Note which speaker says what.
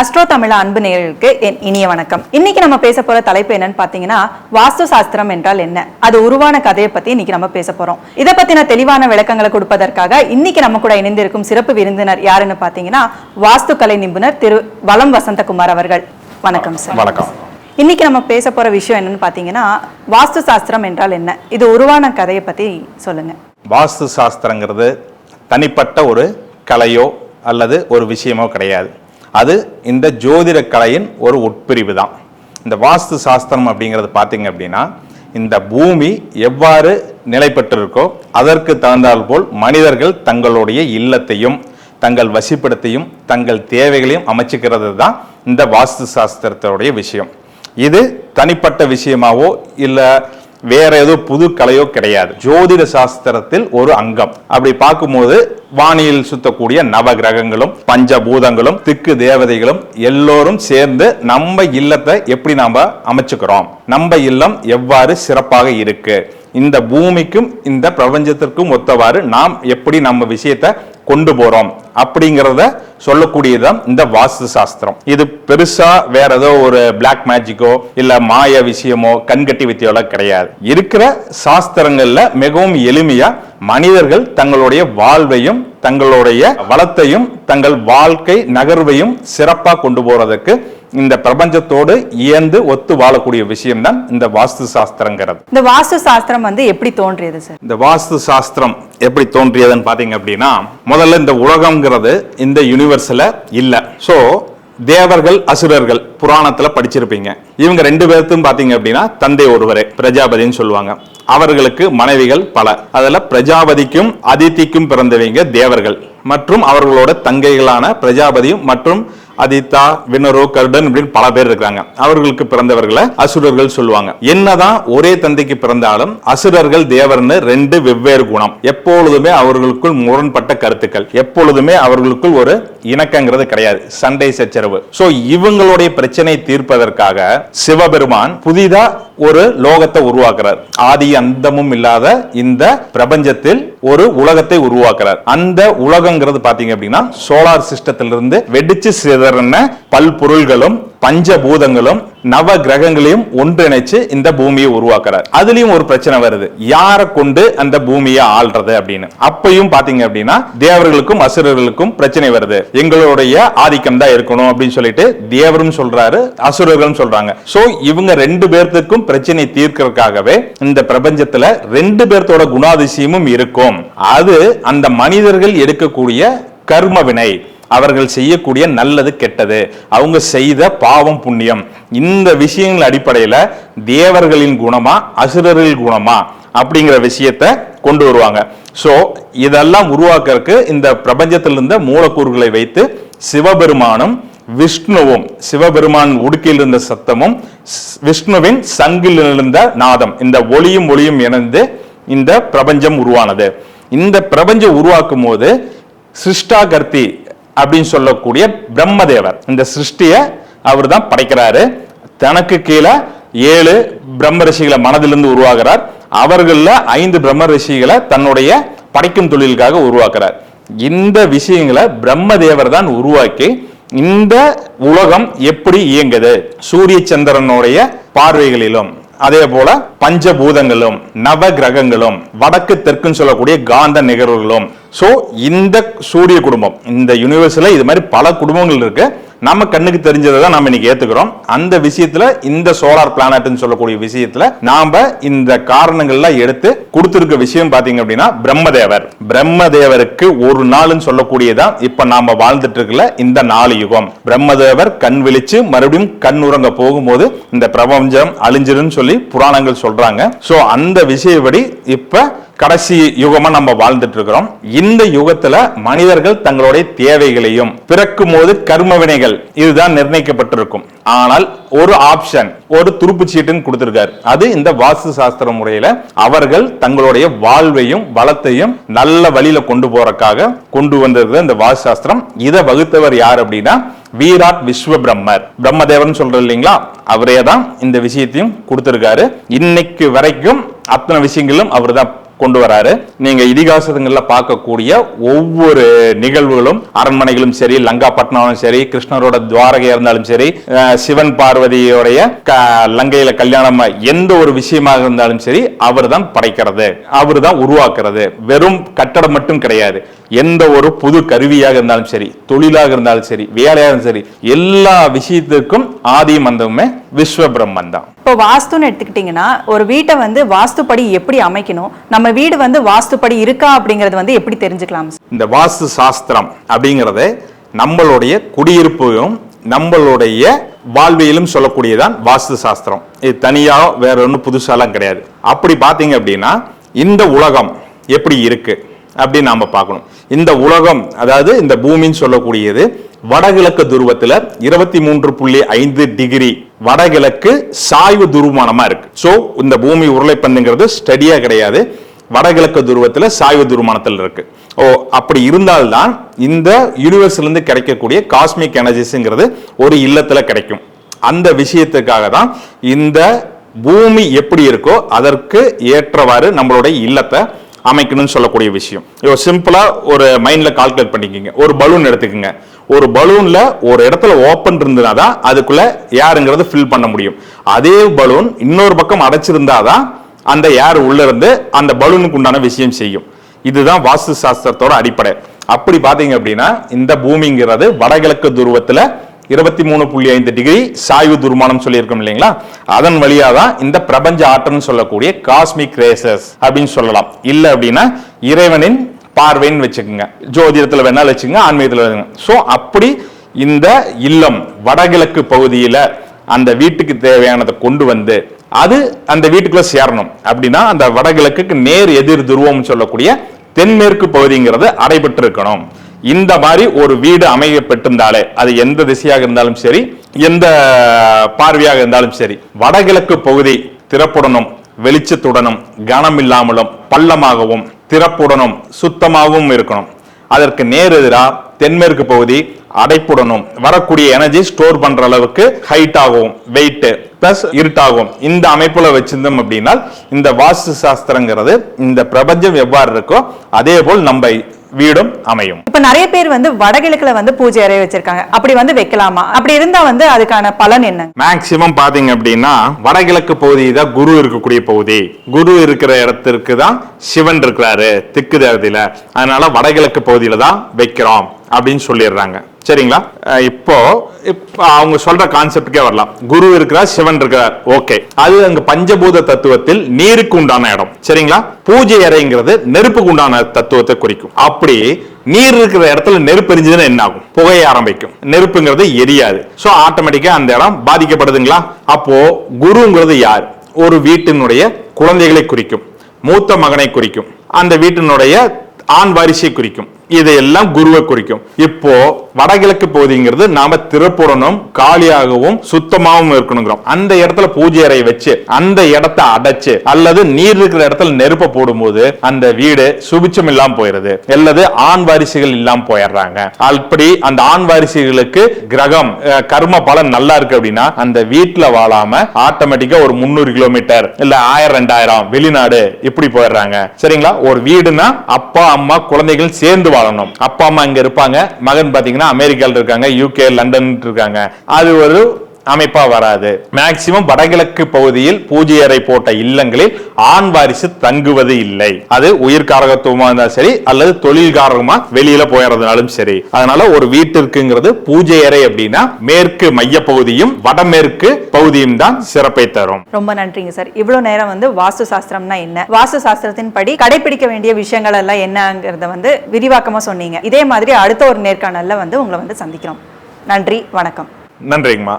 Speaker 1: Astro தமிழ அன்பு நேயர்களுக்கு என் இனிய வணக்கம். இன்னைக்கு நம்ம பேச போற தலைப்பு என்னன்னு பாத்தீங்கன்னா வாஸ்து சாஸ்திரம் என்றால் என்ன? அது உருவான கதையை பத்தி இன்னைக்கு நம்ம பேச போறோம். இதை பத்தின தெளிவான விளக்கங்களை கொடுப்பதற்காக இன்னைக்கு நம்ம கூட இணைந்திருக்கும் சிறப்பு விருந்தினர் யாருன்னு பாத்தீங்கன்னா வாஸ்துக்கலை நிபுணர் திரு வலம் வசந்தகுமார் அவர்கள். வணக்கம் சார்
Speaker 2: வணக்கம்.
Speaker 1: இன்னைக்கு நம்ம பேச போற விஷயம் என்னன்னு பாத்தீங்கன்னா வாஸ்து சாஸ்திரம் என்றால் என்ன? இது உருவான கதையை பத்தி சொல்லுங்க.
Speaker 2: வாஸ்து சாஸ்திரங்கிறது தனிப்பட்ட ஒரு கலையோ அல்லது ஒரு விஷயமோ கிடையாது. அது இந்த ஜோதிட கலையின் ஒரு உட்பிரிவு தான். இந்த வாஸ்து சாஸ்திரம் அப்படிங்கிறது பார்த்தீங்க அப்படின்னா இந்த பூமி எவ்வாறு நிலைப்பெற்றிருக்கோ அதற்கு தகுந்தால் போல் மனிதர்கள் தங்களுடைய இல்லத்தையும் தங்கள் வசிப்பிடத்தையும் தங்கள் தேவைகளையும் அமைச்சுக்கிறது தான் இந்த வாஸ்து சாஸ்திரத்தினுடைய விஷயம். இது தனிப்பட்ட விஷயமாவோ இல்லை வேற ஏதோ புது கலையோ கிடையாது. ஜோதிட சாஸ்திரத்தில் ஒரு அங்கம். அப்படி பார்க்கும்போது வானியில் சுத்தக்கூடிய நவ கிரகங்களும் பஞ்சபூதங்களும் திக்கு தேவதைகளும் எல்லோரும் சேர்ந்து நம்ம இல்லத்தை எப்படி நாம அமைச்சுக்கிறோம்? நம்ம இல்லம் எவ்வாறு சிறப்பாக இருக்கு? இந்த பூமிக்கும் இந்த பிரபஞ்சத்திற்கும் ஒத்தவாறு நாம் எப்படி நம்ம விஷயத்தை கொண்டு போறோம்? அப்படிங்கிறத சொல்லக்கூடியதுதான் இந்த வாஸ்து சாஸ்திரம். இது பெருசா வேற ஏதோ ஒரு பிளாக் மேஜிக்கோ இல்ல மாய விஷயமோ கண்கட்டி வித்தியோலாம் கிடையாது. இருக்கிற சாஸ்திரங்கள்ல மிகவும் எளிமையா மனிதர்கள் தங்களுடைய வாழ்வையும் தங்களுடைய வளத்தையும் தங்கள் வாழ்க்கை நகர்வையும் சிறப்பாக கொண்டு போறதுக்கு இந்த பிரபஞ்சத்தோடு இயந்து ஒத்து வாழக்கூடிய விஷயம்தான் இந்த வாஸ்து சாஸ்திரங்கிறது.
Speaker 1: இந்த வாஸ்து சாஸ்திரம் வந்து எப்படி தோன்றியது சார்
Speaker 2: இந்த வாஸ்து சாஸ்திரம் எப்படி தோன்றியதுன்னு பாத்தீங்க அப்படின்னா முதல்ல இந்த உலகம்ங்கிறது இந்த யூனிவர்ஸ்ல இல்ல. சோ தேவர்கள் அசுரர்கள் புராணத்துல படிச்சிருப்பீங்க. இவங்க ரெண்டு பேர்த்தும் பாத்தீங்க அப்படின்னா தந்தை ஒருவரே பிரஜாபதின்னு சொல்லுவாங்க. அவர்களுக்கு மனைவிகள் பல. அதுல பிரஜாபதிக்கும் அதித்திக்கும் பிறந்தவங்க தேவர்கள். மற்றும் அவர்களோட தங்கைகளான பிரஜாபதியும் மற்றும் அதித்தா வினரோ கருடன் இப்படின்னு பல பேர் இருக்காங்க அவர்களுக்கு பிறந்தவர்களை அசுரர்கள் சொல்லுவாங்க. என்னதான் ஒரே தந்தைக்கு பிறந்தாலும் அசுரர்கள் தேவர்னு ரெண்டு வெவ்வேறு குணம். எப்பொழுதுமே அவர்களுக்குள் முரண்பட்ட கருத்துக்கள். எப்பொழுதுமே அவர்களுக்குள் ஒரு இணக்கங்கிறது கிடையாது. சண்டை சச்சரவு. சோ இவங்களுடைய பிரச்சனை தீர்ப்பதற்காக சிவபெருமான் புதிதா ஒரு லோகத்தை உருவாக்குறார். ஆதி அந்தமும் இல்லாத இந்த பிரபஞ்சத்தில் ஒரு உலகத்தை உருவாக்குறார். அந்த உலகங்கிறது பாத்தீங்க அப்படின்னா சோலார் சிஸ்டத்திலிருந்து வெடிச்சு பல் பல்பொருள்களும் பஞ்சபூதங்களும் நவ கிரகங்களையும் ஒன்றிணைச்சு இந்த பூமியை உருவாக்குறாரு. அதுலயும் ஒரு பிரச்சனை வருது. யாரை கொண்டு அந்த பூமியை ஆள்றது அப்படின்னு? அப்பையும் பாத்தீங்க அப்படின்னா தேவர்களுக்கும் அசுரர்களுக்கும் பிரச்சனை வருது. எங்களுடைய ஆதிக்கம் தான் இருக்கணும் அப்படின்னு சொல்லிட்டு தேவரும் சொல்றாரு அசுரர்களும் சொல்றாங்க. சோ இவங்க ரெண்டு பேர்த்துக்கும் பிரச்சனை தீர்க்கறதுக்காகவே இந்த பிரபஞ்சத்துல ரெண்டு பேர்த்தோட குணாதிசயமும் இருக்கும். அது அந்த மனிதர்கள் எடுக்கக்கூடிய கர்ம வினை. அவர்கள் செய்யக்கூடிய நல்லது கெட்டது. அவங்க செய்த பாவம் புண்ணியம். இந்த விஷயங்கள் அடிப்படையில் தேவர்களின் குணமா அசுரர்கள் குணமா அப்படிங்கிற விஷயத்த கொண்டு வருவாங்க. ஸோ இதெல்லாம் உருவாக்குறதுக்கு இந்த பிரபஞ்சத்தில் இருந்த மூலக்கூறுகளை வைத்து சிவபெருமானும் விஷ்ணுவும் சிவபெருமான் உடுக்கையில் இருந்த சத்தமும் விஷ்ணுவின் சங்கில் இருந்த நாதம் இந்த ஒளியும் ஒளியும் இணைந்து இந்த பிரபஞ்சம் உருவானது. இந்த பிரபஞ்சம் உருவாக்கும் போது சிருஷ்டாகர்த்தி அப்படின்னு சொல்லக்கூடிய பிரம்மதேவர். இந்த சிருஷ்டியை அவர் தான் படைக்கிறாரு. தனக்கு கீழே ஏழு பிரம்ம ரிஷிகளை மனதிலிருந்து உருவாகிறார் அவர்களில் ஐந்து பிரம்ம ரிஷிகளை தன்னுடைய படைக்கும் தொழிலுக்காக உருவாக்குறார். இந்த விஷயங்களை பிரம்மதேவர் தான் உருவாக்கி இந்த உலகம் எப்படி இயங்குது? சூரிய சந்திரனுடைய பார்வைகளிலும் அதே போல பஞ்சபூதங்களும் நவ கிரகங்களும் வடக்கு தெற்குன்னு சொல்லக்கூடிய காந்த நிகழ்வுகளும் ஸோ இந்த சூரிய குடும்பம் இந்த யூனிவர்ஸில் இது மாதிரி பல குடும்பங்கள் இருக்கு. நம்ம கண்ணுக்கு தெரிஞ்சதை தான் நம்ம இன்னைக்கு ஏத்துக்கிறோம். அந்த விஷயத்துல இந்த சோலார் பிளானட்னு சொல்லக்கூடிய விஷயத்துல நாம இந்த காரணங்கள்லாம் எடுத்து கொடுத்திருக்க விஷயம் பாத்தீங்க அப்படின்னா பிரம்மதேவர். பிரம்மதேவருக்கு ஒரு நாள்னு சொல்லக்கூடியதான் இப்ப நாம வாழ்ந்துட்டு இருக்கல இந்த நாலு யுகம். பிரம்மதேவர் கண் விழிச்சு மறுபடியும் கண் உறங்க போகும்போது இந்த பிரபஞ்சம் அழிஞ்சிருன்னு சொல்லி புராணங்கள் சொல்றாங்க. சோ அந்த விஷயப்படி இப்ப கடைசி யுகமா நம்ம வாழ்ந்துட்டு இருக்கிறோம். இந்த யுகத்துல மனிதர்கள் தங்களுடைய தேவைகளையும் பிறக்கும் போது கர்ம வினைகள் இதுதான் நிர்ணயிக்கப்பட்டிருக்கும். ஆனால் ஒரு ஆப்ஷன் ஒரு துருப்பு சீட்டுன்னு கொடுத்திருக்காரு. அது இந்த வாஸ்து சாஸ்திர முறையில அவர்கள் தங்களுடைய வாழ்வையும் வளத்தையும் நல்ல வழியில கொண்டு போறக்காக கொண்டு வந்தது இந்த வாஸ்து சாஸ்திரம். இதை வகுத்தவர் யார் அப்படின்னா வீராட் விஸ்வ பிரம்மர் பிரம்மதேவன் சொல்ற இல்லைங்களா? அவரே தான் இந்த விஷயத்தையும் கொடுத்திருக்காரு. இன்னைக்கு வரைக்கும் அத்தனை விஷயங்களும் அவர் தான் கொண்டு வராரு. நீங்க இதிகாசங்கள்ல பார்க்கக்கூடிய ஒவ்வொரு நிகழ்வுகளும் அரண்மனைகளும் சரி லங்காப்பட்டினாலும் சரி கிருஷ்ணரோட துவாரகை இருந்தாலும் சரி சிவன் பார்வதியோடைய க- லங்கையில கல்யாணம் எந்த ஒரு விஷயமாக இருந்தாலும் சரி அவர் தான் படைக்கிறது அவர் தான் உருவாக்குறது. வெறும் கட்டடம் மட்டும் கிடையாது. எந்த ஒரு புது கருவியாக இருந்தாலும் சரி தொழிலாக இருந்தாலும் சரி வேலையாக இருந்தாலும் சரி எல்லா விஷயத்துக்கும் ஆதி மந்தமே விஸ்வ பிரம்மன் தான்
Speaker 1: இப்போ வாஸ்துன்னு எடுத்துக்கிட்டிங்கன்னா ஒரு வீட்டை வந்து வாஸ்துப்படி எப்படி அமைக்கணும் நம்ம வீடு வந்து வாஸ்துப்படி இருக்கா அப்படிங்கறது வந்து எப்படி தெரிஞ்சுக்கலாம்?
Speaker 2: இந்த வாஸ்து சாஸ்திரம் அப்படிங்கறது நம்மளுடைய குடியிருப்பையும் நம்மளுடைய வாழ்வியலும் சொல்லக்கூடியதான் வாஸ்து சாஸ்திரம். இது தனியா வேற ஒன்றும் புதுசாலாம் கிடையாது. அப்படி பார்த்தீங்க அப்படின்னா இந்த உலகம் எப்படி இருக்கு? அப்படின்னு நாம் பார்க்கணும். இந்த உலகம் அதாவது இந்த பூமின்னு சொல்லக்கூடியது வடகிழக்கு துருவத்தில் இருபத்தி மூன்று புள்ளி ஐந்து டிகிரி வடகிழக்கு சாய்வு துருவமானமா இருக்கு. ஸோ இந்த பூமி உருளைப்பந்துங்கிறது ஸ்டடியாக கிடையாது. வடகிழக்கு துருவத்தில் சாய்வு துருமானத்தில் இருக்கு. ஓ அப்படி இருந்தால்தான் இந்த யூனிவர்ஸ்லேருந்து கிடைக்கக்கூடிய காஸ்மிக் எனர்ஜிஸுங்கிறது ஒரு இல்லத்தில் கிடைக்கும். அந்த விஷயத்துக்காக தான் இந்த பூமி எப்படி இருக்கோ அதற்கு ஏற்றவாறு நம்மளுடைய இல்லத்தை அமைக்கணும்னு சொல்லக்கூடிய விஷயம். இப்போ சிம்பிளாக ஒரு மைண்டில் கால்குலேட் பண்ணிக்கோங்க. ஒரு பலூன் எடுத்துக்கோங்க. ஒரு பலூனில் ஒரு இடத்துல ஓப்பன் இருந்ததுனா தான் அதுக்குள்ளே ஏருங்கிறது ஃபில் பண்ண முடியும். அதே பலூன் இன்னொரு பக்கம் அடைச்சிருந்தா தான் அந்த ஏர் உள்ளிருந்து அந்த பலூனுக்கு உண்டான விஷயம் செய்யும். இதுதான் வாஸ்து சாஸ்திரத்தோட அடிப்படை. அப்படி பார்த்தீங்க அப்படின்னா இந்த பூமிங்கிறது வடகிழக்கு துருவத்தில் இருபத்தி மூணு புள்ளி ஐந்து டிகிரி சாய்வு துருமானம் சொல்லியிருக்கோம் இல்லைங்களா? அதன் வழியாக தான் இந்த பிரபஞ்ச ஆற்றல்னு சொல்லக்கூடிய காஸ்மிக் ரேசஸ் அப்படின்னு சொல்லலாம். இல்லை அப்படின்னா இறைவனின் பார்வைன்னு வச்சுக்கோங்க. ஜோதிடத்தில் வேணாலும் வச்சுக்கோங்க ஆன்மீகத்தில் வச்சுங்க ஸோ அப்படி இந்த இல்லம் வடகிழக்கு பகுதியில் அந்த வீட்டுக்கு தேவையானதை கொண்டு வந்து அது அந்த வீட்டுக்குள்ள சேரணும். அப்படின்னா அந்த வடகிழக்குக்கு நேர் எதிர் துருவம் சொல்லக்கூடிய தென்மேற்கு பகுதிங்கிறது அடைபட்டு இருக்கணும் இந்த மாதிரி ஒரு வீடு அமையப்பட்டிருந்தாலே அது எந்த திசையாக இருந்தாலும் சரி எந்த பார்வையாக இருந்தாலும் சரி வடகிழக்கு பகுதி திறப்புடனும் வெளிச்சத்துடனும் கனம் இல்லாமலும் பள்ளமாகவும் திறப்புடனும் சுத்தமாகவும் இருக்கணும். அதற்கு நேர் எதிரா தென்மேற்கு பகுதி அடைப்புடனும் வரக்கூடிய எனர்ஜி ஸ்டோர் பண்ற அளவுக்கு ஹைட் ஆகும் வெயிட் பிளஸ் இருட்டாகும் இந்த அமைப்புல வச்சிருந்தோம் அப்படின்னா இந்த வாஸ்து சாஸ்திரங்கிறது இந்த பிரபஞ்சம் எவ்வாறு இருக்கோ அதே போல் நம்ம வீடும் அமையும்.
Speaker 1: இப்ப நிறைய பேர் வந்து வடகிழக்குல வந்து பூஜை அறை வச்சிருக்காங்க. அப்படி வந்து வைக்கலாமா? அப்படி இருந்தா வந்து அதுக்கான பலன் என்ன?
Speaker 2: மேக்சிமம் பாத்தீங்க அப்படின்னா வடகிழக்கு பகுதி தான் குரு இருக்கக்கூடிய பகுதி. குரு இருக்கிற இடத்திற்கு தான் சிவன் இருக்கிறாரு திக்கு தேவதையில அதனால வடகிழக்கு பகுதியில தான் வைக்கிறோம் அப்படின்னு சொல்லிடுறாங்க. சரிங்களா? இப்போ இப்போ அவங்க சொல்ற கான்செப்டுக்கே வரலாம். குரு இருக்கிறார் சிவன் இருக்கிறார். ஓகே. அது அங்க பஞ்சபூத தத்துவத்தில் நீருக்கு உண்டான இடம். சரிங்களா? பூஜை அறைங்கிறது நெருப்புக்கு உண்டான தத்துவத்தை குறிக்கும். அப்படி நீர் இருக்கிற இடத்துல நெருப்பு எரிஞ்சதுன்னா என்ன ஆகும்? புகைய ஆரம்பிக்கும். நெருப்புங்கிறது எரியாது. ஸோ ஆட்டோமேட்டிக்கா அந்த இடம் பாதிக்கப்படுதுங்களா? அப்போ குருங்கிறது யார்? ஒரு வீட்டினுடைய குழந்தைகளை குறிக்கும். மூத்த மகனை குறிக்கும். அந்த வீட்டினுடைய ஆண் வாரிசை குறிக்கும். இதையெல்லாம் குருவை குறிக்கும். இப்போ வடகிழக்கு பகுதிங்கிறது நாம திறப்புடனும் காலியாகவும் சுத்தமாகவும் இருக்கணுங்கிறோம். அந்த இடத்துல பூஜை அறை வச்சு அந்த இடத்தை அடைச்சு அல்லது நீர் இருக்கிற இடத்துல நெருப்ப போடும்போது அந்த வீடு சுபிச்சம் இல்லாம போயிருது. அல்லது ஆண் வாரிசுகள் இல்லாம போயிடுறாங்க. அப்படி அந்த ஆண் வாரிசுகளுக்கு கிரகம் கர்ம பலன் நல்லா இருக்கு அப்படின்னா அந்த வீட்டுல வாழாம ஆட்டோமேட்டிக்கா ஒரு முந்நூறு கிலோமீட்டர் இல்ல ஆயிரம் ரெண்டாயிரம் வெளிநாடு இப்படி போயிடுறாங்க. சரிங்களா? ஒரு வீடுனா அப்பா அம்மா குழந்தைகள் சேர்ந்து வாழணும். அப்பா அம்மா இங்க இருப்பாங்க. மகன் பாத்தீங்கன்னா அமெரிக்கால இருக்காங்க யூகே லண்டன் இருக்காங்க. அது ஒரு அமைப்பா வராது. மேக்சிமம் வடகிழக்கு பகுதியில் பூஜை அறை போட்ட இல்லங்களில் ஆண் வாரிசு தங்குவது இல்லை. அது உயிர் காரகத்துவமா இருந்தாலும் சரி அல்லது தொழில் காரகமா வெளியில போயிடுறதுனாலும் சரி. அதனால ஒரு வீட்டிற்குங்கிறது பூஜை அறை அப்படின்னா மேற்கு மைய பகுதியும் வடமேற்கு பகுதியும் தான் சிறப்பை தரும்.
Speaker 1: ரொம்ப நன்றிங்க சார். இவ்வளவு நேரம் வந்து வாஸ்து சாஸ்திரம்னா என்ன? வாஸ்து சாஸ்திரத்தின் படி கடைபிடிக்க வேண்டிய விஷயங்கள் எல்லாம் என்னங்கிறத வந்து விரிவாக்கமா சொன்னீங்க. இதே மாதிரி அடுத்த ஒரு நேர்காணல்ல வந்து உங்களை வந்து சந்திக்கிறோம். நன்றி வணக்கம்.
Speaker 2: நன்றிங்கம்மா.